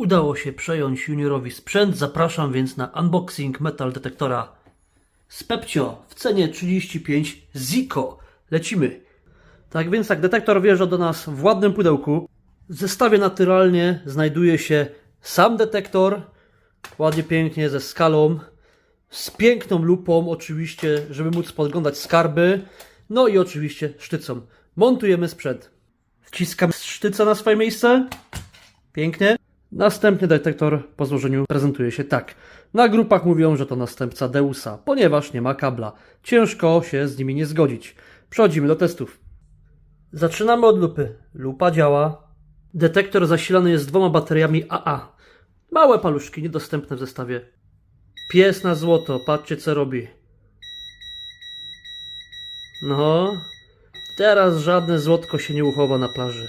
Udało się przejąć juniorowi sprzęt, zapraszam więc na unboxing metal detektora z Pepcio w cenie 35 Zico. Lecimy. Tak więc tak, detektor wjeżdża do nas w ładnym pudełku. W zestawie naturalnie znajduje się sam detektor, ładnie pięknie ze skalą, z piękną lupą oczywiście, żeby móc podglądać skarby, no i oczywiście sztycą. Montujemy sprzęt. Wciskam sztyca na swoje miejsce. Pięknie. Następny detektor po złożeniu prezentuje się tak. Na grupach mówią, że to następca Deusa, ponieważ nie ma kabla. Ciężko się z nimi nie zgodzić. Przechodzimy do testów. Zaczynamy od lupy. Lupa działa. Detektor zasilany jest dwoma bateriami AA. Małe paluszki, niedostępne w zestawie. Pies na złoto, patrzcie co robi. No, teraz żadne złotko się nie uchowa na plaży.